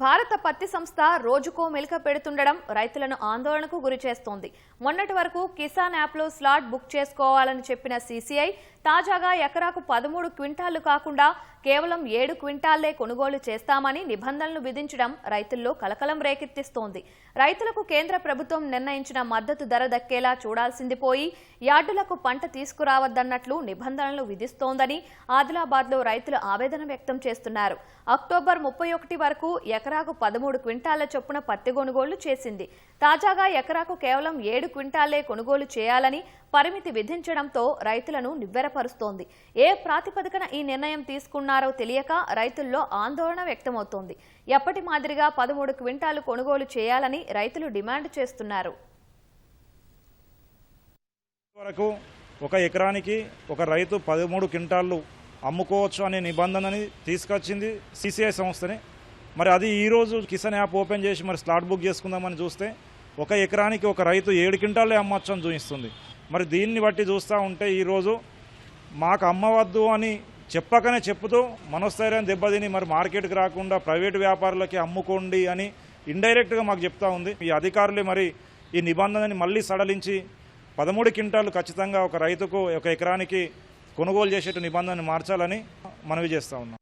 భారత పత్తి సంస్థ రోజుకో మెలిక పెడుతుండడం రైతులను ఆందోళనకు గురి చేస్తోంది. మొన్నటి వరకు కిసాన్ యాప్లో స్లాట్ బుక్ చేసుకోవాలని చెప్పిన సీసీఐ తాజాగా ఎకరాకు పదమూడు క్వింటాళ్ళు కాకుండా కేవలం ఏడు క్వింటాళ్ళే కొనుగోలు చేస్తామని నిబంధనలు విధించడం రైతుల్లో కలకలం రేకెత్తిస్తోంది. రైతులకు కేంద్ర ప్రభుత్వం నిర్ణయించిన మద్దతు ధర దక్కేలా చూడాల్సింది పోయి యార్డులకు పంట తీసుకురావద్దన్నట్లు నిబంధనలు విధిస్తోందని ఆదిలాబాద్లో రైతులు ఆవేదన వ్యక్తం చేస్తున్నారు. అక్టోబర్ ముప్పై ఒకటి వరకు ఎకరాకు పదమూడు క్వింటాళ్ళ చొప్పున పత్తి కొనుగోళ్ళు చేసింది. తాజాగా ఎకరాకు కేవలం ఏడు క్వింటాలే కొనుగోలు చేయాలని పరిమితి విధించడంతో రైతులను నివ్వెరపరుస్తోంది. ఏ ప్రాతిపదికన ఈ నిర్ణయం తీసుకున్నారో తెలియక రైతుల్లో ఆందోళన వ్యక్తమవుతోంది. ఎప్పటి మాదిరిగా పదమూడు క్వింటాలు కొనుగోలు చేయాలని రైతులు డిమాండ్ చేస్తున్నారు. వరకు ఒక ఎకరానికి ఒక రైతు పదమూడు క్వింటాళ్ళు అమ్ముకోవచ్చు అనే నిబంధనని తీసుకొచ్చింది సిసిఐ సంస్థని. మరి అది ఈరోజు కిసాన్ యాప్ ఓపెన్ చేసి మరి స్లాట్ బుక్ చేసుకుందామని చూస్తే ఒక ఎకరానికి ఒక రైతు ఏడు క్వింటాలే అమ్మొచ్చు అని చూపిస్తుంది. మరి దీన్ని బట్టి చూస్తూ ఉంటే ఈరోజు మాకు అమ్మవద్దు అని చెప్పకనే చెప్పుతూ మనోస్థైర్యాన్ని దెబ్బతిని మరి మార్కెట్కి రాకుండా ప్రైవేటు వ్యాపారులకి అమ్ముకోండి అని ఇండైరెక్ట్గా మాకు చెప్తా ఉంది. ఈ అధికారులే మరి ఈ నిబంధనని మళ్ళీ సడలించి పదమూడు క్వింటాలు ఖచ్చితంగా ఒక రైతుకు ఒక ఎకరానికి కొనుగోలు చేసేట నిబంధనని మార్చాలని మనవి చేస్తా ఉన్నాం.